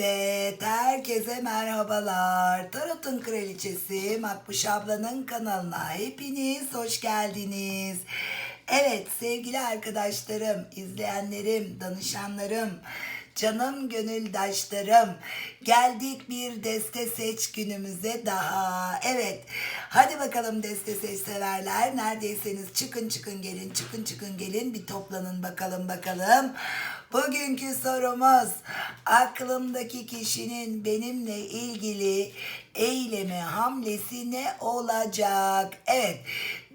Evet, herkese merhabalar. Tarot'un kraliçesi Makbuş ablanın kanalına hepiniz hoş geldiniz. Evet sevgili arkadaşlarım, izleyenlerim, danışanlarım, canım gönüldaşlarım. Geldik bir deste seç günümüze daha. Evet, hadi bakalım deste seç severler. Neredeyseniz çıkın çıkın gelin, çıkın çıkın gelin. Bir toplanın bakalım bakalım. Bugünkü sorumuz aklımdaki kişinin benimle ilgili eylemi, hamlesi ne olacak? Evet,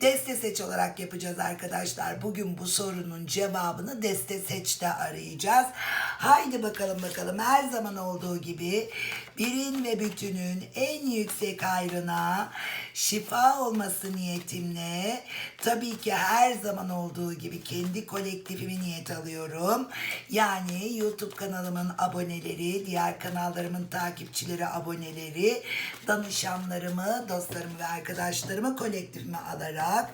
deste seç olarak yapacağız arkadaşlar. Bugün bu sorunun cevabını deste seçte arayacağız. Haydi bakalım bakalım her zaman olduğu gibi birin ve bütünün en yüksek hayrına şifa olması niyetimle tabii ki her zaman olduğu gibi kendi kolektifimi niyet alıyorum. Yani YouTube kanalımın aboneleri, diğer kanallarımın takipçileri, aboneleri, danışanlarımı, dostlarımı ve arkadaşlarımı kolektifime alarak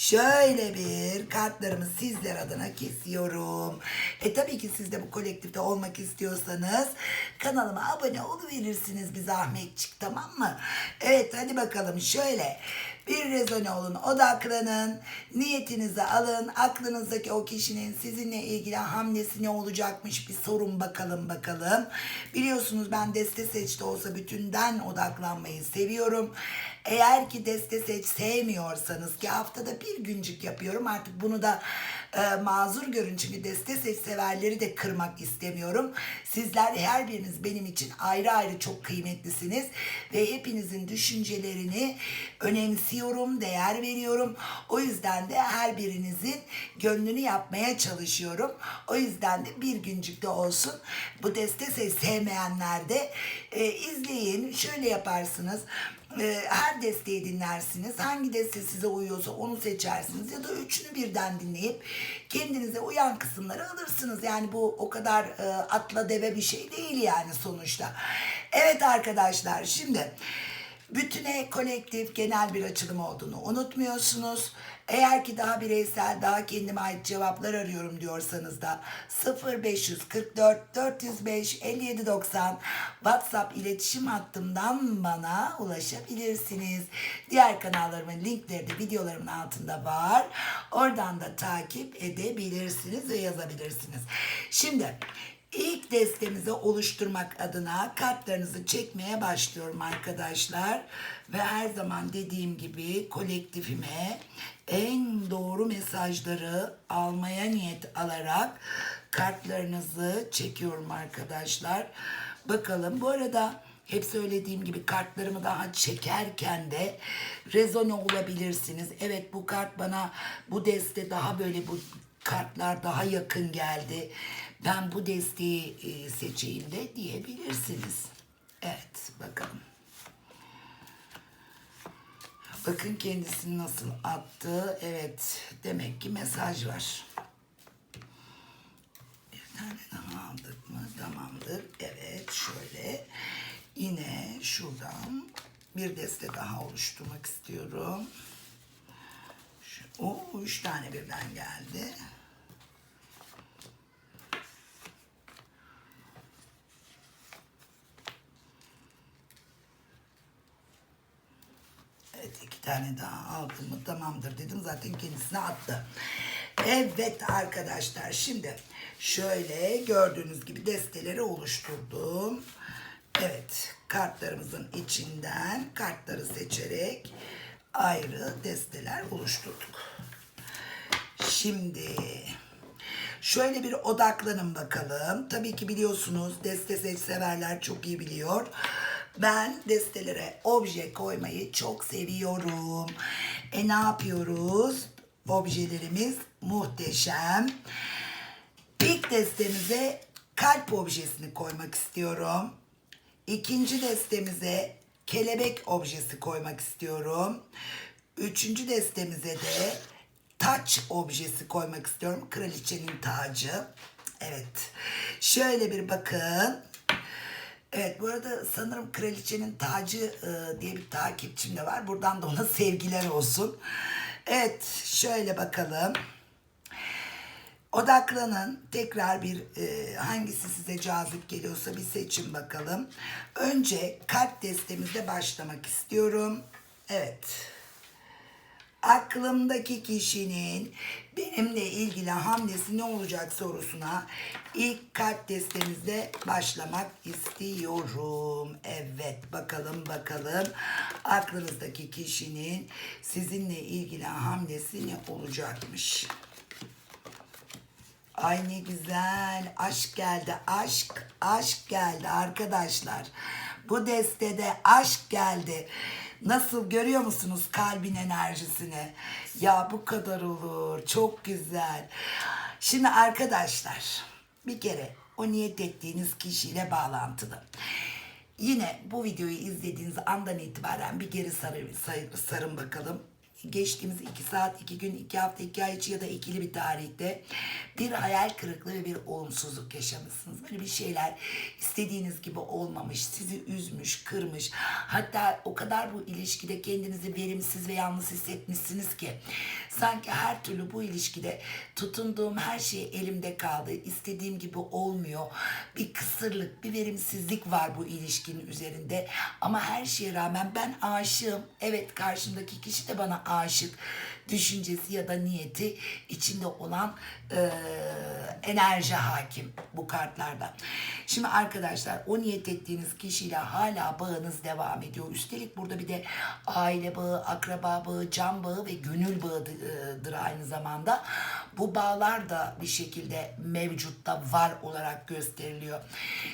şöyle bir kartlarımı sizler adına kesiyorum. E tabii ki siz de bu kolektifte olmak istiyorsanız kanalıma abone oluverirsiniz bir zahmetçik tamam mı? Evet hadi bakalım şöyle bir rezone olun, odaklanın, niyetinizi alın, aklınızdaki o kişinin sizinle ilgili hamlesi ne olacakmış bir sorun bakalım bakalım. Biliyorsunuz ben deste seçti olsa bütünden odaklanmayı seviyorum. Eğer ki deste seç sevmiyorsanız ki haftada bir güncük yapıyorum artık bunu da e, mazur görün çünkü deste severleri de kırmak istemiyorum. Sizler her biriniz benim için ayrı ayrı çok kıymetlisiniz ve hepinizin düşüncelerini önemsiyorum, değer veriyorum. O yüzden de her birinizin gönlünü yapmaya çalışıyorum. O yüzden de bir güncük de olsun bu deste sevmeyenler de e, izleyin. Şöyle yaparsınız e, her desteği dinlersiniz. Hangi deste size uyuyorsa onu seçersiniz ya da üçünü birden dinleyip kendinize uyan kısımları alırsınız. Yani bu o kadar e, atla deve bir şey değil yani sonuçta. Evet arkadaşlar şimdi bütüne kolektif genel bir açılım olduğunu unutmuyorsunuz. Eğer ki daha bireysel, daha kendime ait cevaplar arıyorum diyorsanız da 0544 405 5790 WhatsApp iletişim hattımdan bana ulaşabilirsiniz. Diğer kanallarımın linkleri de videolarımın altında var. Oradan da takip edebilirsiniz ve yazabilirsiniz. Şimdi İlk destemizi oluşturmak adına kartlarınızı çekmeye başlıyorum arkadaşlar. Ve her zaman dediğim gibi kolektifime en doğru mesajları almaya niyet alarak kartlarınızı çekiyorum arkadaşlar. Bakalım bu arada hep söylediğim gibi kartlarımı daha çekerken de rezone olabilirsiniz. Evet bu kart bana bu deste daha böyle bu kartlar daha yakın geldi. Ben bu desteği e, seçeyim de diyebilirsiniz. Evet bakalım. Bakın kendisini nasıl attı. Evet demek ki mesaj var. Bir tane daha aldık mı? Tamamdır. Evet şöyle. Yine şuradan bir deste daha oluşturmak istiyorum. O üç tane birden geldi. Evet tane daha aldım mı tamamdır dedim zaten kendisine attı. Evet arkadaşlar şimdi şöyle gördüğünüz gibi desteleri oluşturdum. Evet kartlarımızın içinden kartları seçerek ayrı desteler oluşturduk. Şimdi şöyle bir odaklanın bakalım. Tabii ki biliyorsunuz deste severler çok iyi biliyor. Ben destelere obje koymayı çok seviyorum. E ne yapıyoruz? Objelerimiz muhteşem. İlk destemize kalp objesini koymak istiyorum. İkinci destemize kelebek objesi koymak istiyorum. Üçüncü destemize de taç objesi koymak istiyorum. Kraliçenin tacı. Evet. Şöyle bir bakın. Evet bu arada sanırım Kraliçenin Tacı e, diye bir takipçim de var. Buradan da ona sevgiler olsun. Evet şöyle bakalım. Odaklanın. Tekrar bir e, hangisi size cazip geliyorsa bir seçin bakalım. Önce kalp destemizle başlamak istiyorum. Evet. Aklımdaki kişinin benimle ilgili hamlesi ne olacak sorusuna ilk kalp destemizle başlamak istiyorum. Evet bakalım bakalım aklınızdaki kişinin sizinle ilgili hamlesi ne olacakmış. Ay ne güzel. Aşk geldi. Aşk, aşk geldi arkadaşlar. Bu destede aşk geldi. Nasıl görüyor musunuz kalbin enerjisini? Ya bu kadar olur. Çok güzel. Şimdi arkadaşlar bir kere o niyet ettiğiniz kişiyle bağlantılı. Yine bu videoyu izlediğiniz andan itibaren bir geri sarı, sarı- sarın bakalım geçtiğimiz iki saat, iki gün, iki hafta, iki ay içi ya da ikili bir tarihte bir hayal kırıklığı ve bir olumsuzluk yaşamışsınız. Böyle bir şeyler istediğiniz gibi olmamış, sizi üzmüş, kırmış. Hatta o kadar bu ilişkide kendinizi verimsiz ve yalnız hissetmişsiniz ki sanki her türlü bu ilişkide tutunduğum her şey elimde kaldı. İstediğim gibi olmuyor. Bir kısırlık, bir verimsizlik var bu ilişkinin üzerinde. Ama her şeye rağmen ben aşığım. Evet karşımdaki kişi de bana aşık düşüncesi ya da niyeti içinde olan e, enerji hakim bu kartlarda. Şimdi arkadaşlar o niyet ettiğiniz kişiyle hala bağınız devam ediyor. Üstelik burada bir de aile bağı, akraba bağı, can bağı ve gönül bağıdır aynı zamanda. Bu bağlar da bir şekilde mevcutta var olarak gösteriliyor.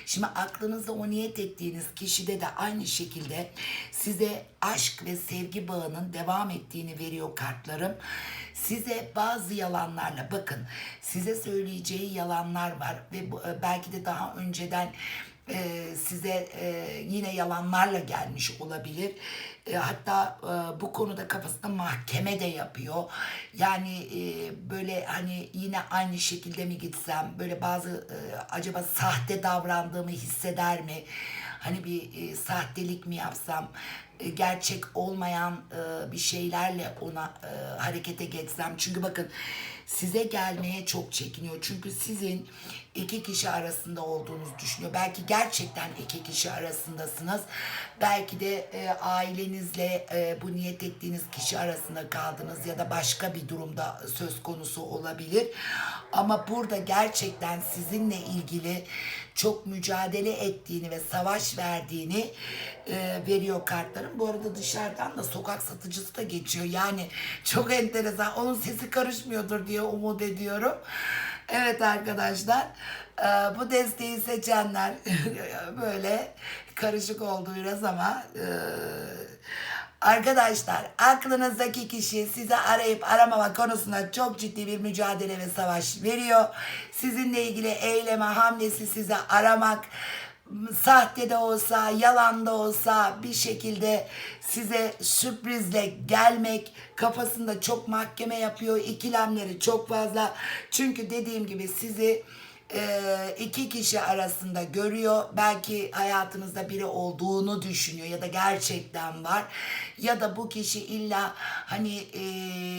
Şimdi aklınızda o niyet ettiğiniz kişide de aynı şekilde size aşk ve sevgi bağının devam ettiğini veriyor kartlarım. Size bazı yalanlarla bakın size söyleyeceği yalanlar var ve bu, e, belki de daha önceden e, size e, yine yalanlarla gelmiş olabilir. E, hatta e, bu konuda kafasında mahkeme de yapıyor. Yani e, böyle hani yine aynı şekilde mi gitsem böyle bazı e, acaba sahte davrandığımı hisseder mi? Hani bir e, sahtelik mi yapsam? E, gerçek olmayan e, bir şeylerle ona e, harekete geçsem. Çünkü bakın size gelmeye çok çekiniyor. Çünkü sizin iki kişi arasında olduğunuzu düşünüyor. Belki gerçekten iki kişi arasındasınız. Belki de e, ailenizle e, bu niyet ettiğiniz kişi arasında kaldınız ya da başka bir durumda söz konusu olabilir. Ama burada gerçekten sizinle ilgili çok mücadele ettiğini ve savaş verdiğini e, veriyor kartların. Bu arada dışarıdan da sokak satıcısı da geçiyor. Yani çok enteresan. Onun sesi karışmıyordur diye umut ediyorum. Evet arkadaşlar e, bu desteği seçenler böyle karışık oldu biraz ama e, Arkadaşlar aklınızdaki kişi sizi arayıp aramama konusunda çok ciddi bir mücadele ve savaş veriyor. Sizinle ilgili eyleme hamlesi size aramak sahte de olsa, yalan da olsa bir şekilde size sürprizle gelmek kafasında çok mahkeme yapıyor. ikilemleri çok fazla. Çünkü dediğim gibi sizi e, iki kişi arasında görüyor. Belki hayatınızda biri olduğunu düşünüyor ya da gerçekten var. Ya da bu kişi illa hani e,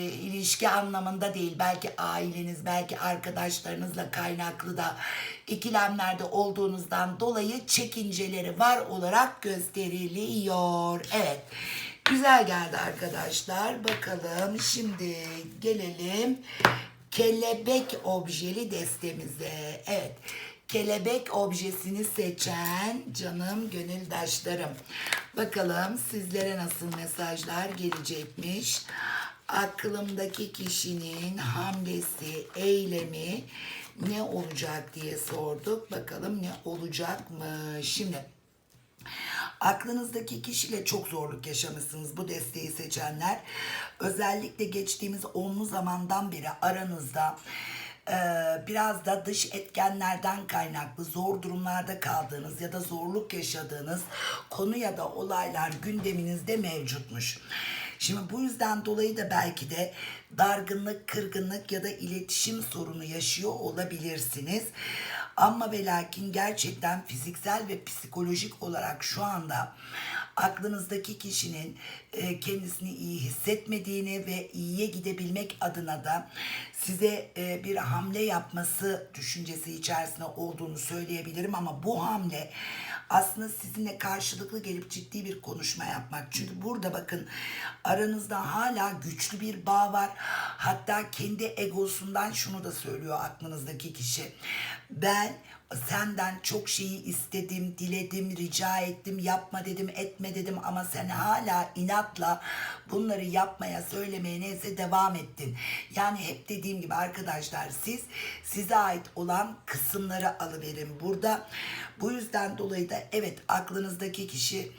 ilişki anlamında değil. Belki aileniz, belki arkadaşlarınızla kaynaklı da ikilemlerde olduğunuzdan dolayı çekinceleri var olarak gösteriliyor. Evet. Güzel geldi arkadaşlar. Bakalım şimdi gelelim kelebek objeli destemize. Evet. Kelebek objesini seçen canım gönüldaşlarım. Bakalım sizlere nasıl mesajlar gelecekmiş. Aklımdaki kişinin hamlesi, eylemi ne olacak diye sorduk. Bakalım ne olacak mı? Şimdi Aklınızdaki kişiyle çok zorluk yaşamışsınız bu desteği seçenler. Özellikle geçtiğimiz onlu zamandan beri aranızda e, biraz da dış etkenlerden kaynaklı zor durumlarda kaldığınız ya da zorluk yaşadığınız konu ya da olaylar gündeminizde mevcutmuş. Şimdi bu yüzden dolayı da belki de dargınlık, kırgınlık ya da iletişim sorunu yaşıyor olabilirsiniz. Ama ve lakin gerçekten fiziksel ve psikolojik olarak şu anda aklınızdaki kişinin e, kendisini iyi hissetmediğini ve iyiye gidebilmek adına da size e, bir hamle yapması düşüncesi içerisinde olduğunu söyleyebilirim ama bu hamle aslında sizinle karşılıklı gelip ciddi bir konuşma yapmak. Çünkü burada bakın aranızda hala güçlü bir bağ var. Hatta kendi egosundan şunu da söylüyor aklınızdaki kişi. Ben senden çok şeyi istedim, diledim, rica ettim, yapma dedim, etme dedim ama sen hala inatla bunları yapmaya, söylemeye neyse devam ettin. Yani hep dediğim gibi arkadaşlar siz size ait olan kısımları alıverin burada. Bu yüzden dolayı da evet aklınızdaki kişi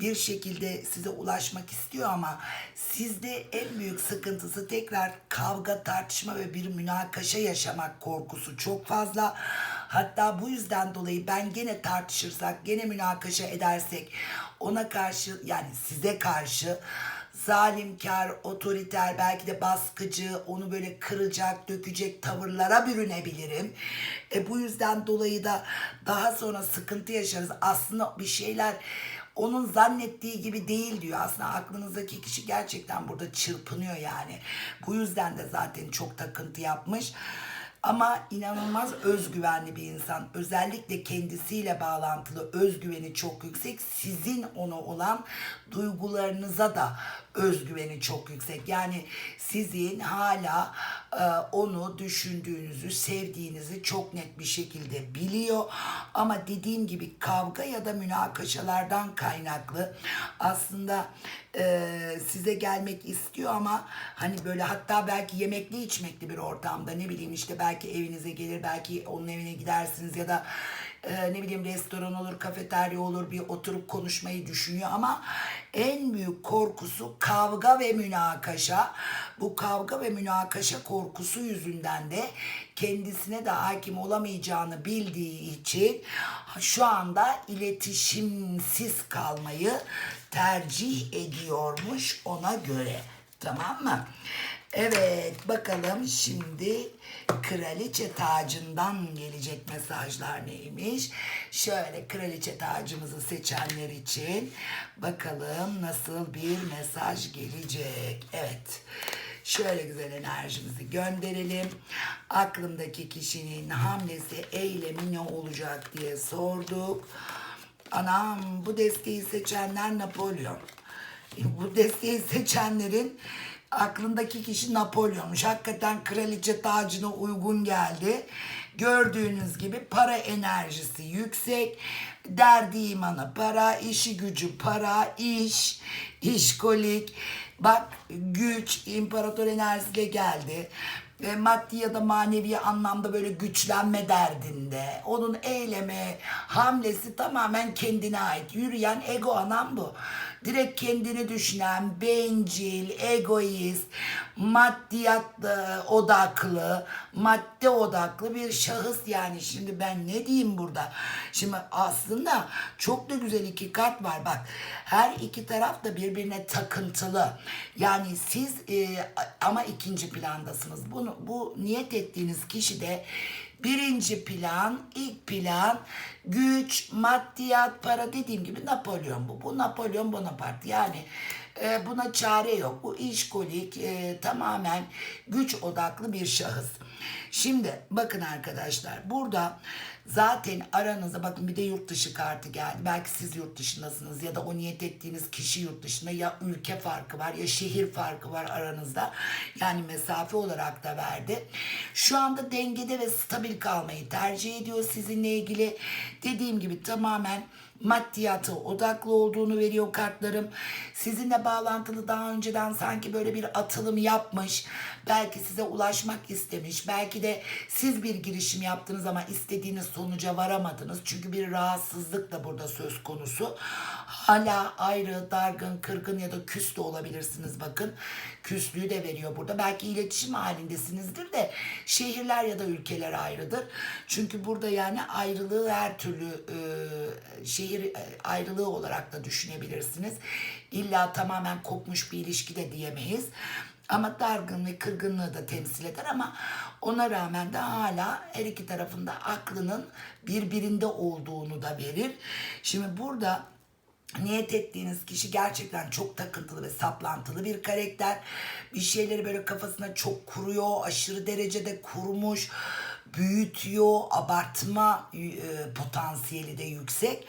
bir şekilde size ulaşmak istiyor ama sizde en büyük sıkıntısı tekrar kavga, tartışma ve bir münakaşa yaşamak korkusu çok fazla. Hatta bu yüzden dolayı ben gene tartışırsak, gene münakaşa edersek ona karşı yani size karşı zalimkar, otoriter, belki de baskıcı, onu böyle kıracak, dökecek tavırlara bürünebilirim. E bu yüzden dolayı da daha sonra sıkıntı yaşarız. Aslında bir şeyler onun zannettiği gibi değil diyor. Aslında aklınızdaki kişi gerçekten burada çırpınıyor yani. Bu yüzden de zaten çok takıntı yapmış. Ama inanılmaz özgüvenli bir insan. Özellikle kendisiyle bağlantılı özgüveni çok yüksek. Sizin ona olan duygularınıza da özgüveni çok yüksek. Yani sizin hala e, onu düşündüğünüzü, sevdiğinizi çok net bir şekilde biliyor. Ama dediğim gibi kavga ya da münakaşalardan kaynaklı aslında e, size gelmek istiyor ama hani böyle hatta belki yemekli içmekli bir ortamda ne bileyim işte belki evinize gelir belki onun evine gidersiniz ya da e, ne bileyim restoran olur, kafeterya olur bir oturup konuşmayı düşünüyor ama en büyük korkusu kavga ve münakaşa. Bu kavga ve münakaşa korkusu yüzünden de kendisine de hakim olamayacağını bildiği için şu anda iletişimsiz kalmayı tercih ediyormuş ona göre. Tamam mı? Evet bakalım şimdi kraliçe tacından gelecek mesajlar neymiş? Şöyle kraliçe tacımızı seçenler için bakalım nasıl bir mesaj gelecek. Evet. Şöyle güzel enerjimizi gönderelim. Aklımdaki kişinin hamlesi, eylemi ne olacak diye sorduk. Anam bu desteği seçenler Napolyon. Bu desteği seçenlerin aklındaki kişi Napolyon'muş. Hakikaten kraliçe tacına uygun geldi. Gördüğünüz gibi para enerjisi yüksek. Derdi imanı para, işi gücü para, iş, işkolik. Bak güç, imparator enerjisiyle geldi e, maddi ya da manevi anlamda böyle güçlenme derdinde. Onun eylemi, hamlesi tamamen kendine ait. Yürüyen ego anam bu. Direkt kendini düşünen, bencil, egoist, maddiyat e, odaklı, madde odaklı bir şahıs yani. Şimdi ben ne diyeyim burada? Şimdi aslında çok da güzel iki kart var. Bak her iki taraf da birbirine takıntılı. Yani siz e, ama ikinci plandasınız. Bunu bu niyet ettiğiniz kişi de birinci plan, ilk plan güç, maddiyat, para dediğim gibi Napolyon bu. Bu Napolyon Bonaparte. Yani e, buna çare yok. Bu işkolik, e, tamamen güç odaklı bir şahıs. Şimdi bakın arkadaşlar burada zaten aranızda bakın bir de yurt dışı kartı geldi. Belki siz yurt dışındasınız ya da o niyet ettiğiniz kişi yurt dışında ya ülke farkı var ya şehir farkı var aranızda. Yani mesafe olarak da verdi. Şu anda dengede ve stabil kalmayı tercih ediyor sizinle ilgili. Dediğim gibi tamamen maddiyata odaklı olduğunu veriyor kartlarım. Sizinle bağlantılı daha önceden sanki böyle bir atılım yapmış. Belki size ulaşmak istemiş. Belki de siz bir girişim yaptınız ama istediğiniz sonuca varamadınız. Çünkü bir rahatsızlık da burada söz konusu. Hala ayrı, dargın, kırgın ya da küs de olabilirsiniz bakın. Küslüğü de veriyor burada. Belki iletişim halindesinizdir de şehirler ya da ülkeler ayrıdır. Çünkü burada yani ayrılığı her türlü e, şehir e, ayrılığı olarak da düşünebilirsiniz. İlla tamamen kopmuş bir ilişki de diyemeyiz. Ama dargın ve kırgınlığı da temsil eder ama ona rağmen de hala her iki tarafında aklının birbirinde olduğunu da verir. Şimdi burada niyet ettiğiniz kişi gerçekten çok takıntılı ve saplantılı bir karakter. Bir şeyleri böyle kafasına çok kuruyor, aşırı derecede kurmuş, büyütüyor, abartma e, potansiyeli de yüksek.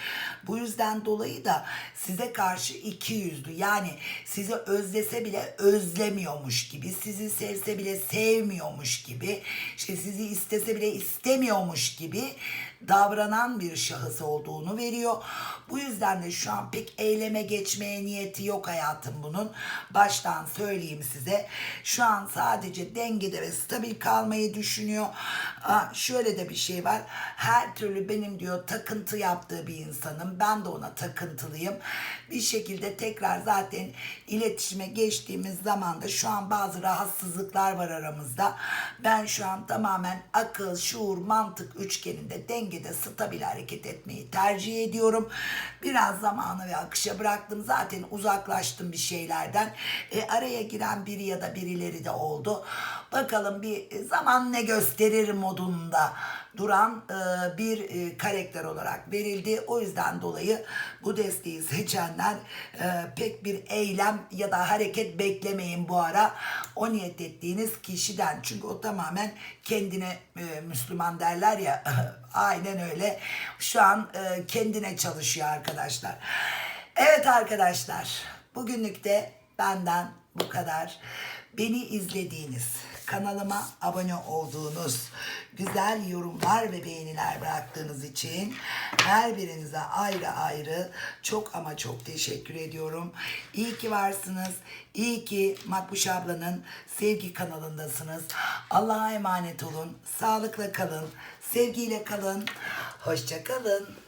Bu yüzden dolayı da size karşı iki yüzlü. Yani sizi özlese bile özlemiyormuş gibi, sizi sevse bile sevmiyormuş gibi, işte sizi istese bile istemiyormuş gibi davranan bir şahıs olduğunu veriyor. Bu yüzden de şu an pek eyleme geçmeye niyeti yok hayatım bunun. Baştan söyleyeyim size. Şu an sadece dengede ve stabil kalmayı düşünüyor. Aa, şöyle de bir şey var. Her türlü benim diyor takıntı yaptığı bir insanım. Ben de ona takıntılıyım. Bir şekilde tekrar zaten iletişime geçtiğimiz zaman da şu an bazı rahatsızlıklar var aramızda. Ben şu an tamamen akıl, şuur, mantık üçgeninde dengede stabil hareket etmeyi tercih ediyorum. Biraz zamanı ve akışa bıraktım. Zaten uzaklaştım bir şeylerden. E, araya giren biri ya da birileri de oldu. Bakalım bir zaman ne gösterir modunda duran e, bir e, karakter olarak verildi. O yüzden dolayı bu desteği seçenler e, pek bir eylem ya da hareket beklemeyin bu ara. O niyet ettiğiniz kişiden. Çünkü o tamamen kendine e, Müslüman derler ya aynen öyle. Şu an e, kendine çalışıyor arkadaşlar. Evet arkadaşlar bugünlük de benden bu kadar. Beni izlediğiniz, kanalıma abone olduğunuz, güzel yorumlar ve beğeniler bıraktığınız için her birinize ayrı ayrı çok ama çok teşekkür ediyorum. İyi ki varsınız. İyi ki Makbuş ablanın sevgi kanalındasınız. Allah'a emanet olun. Sağlıkla kalın. Sevgiyle kalın. Hoşça kalın.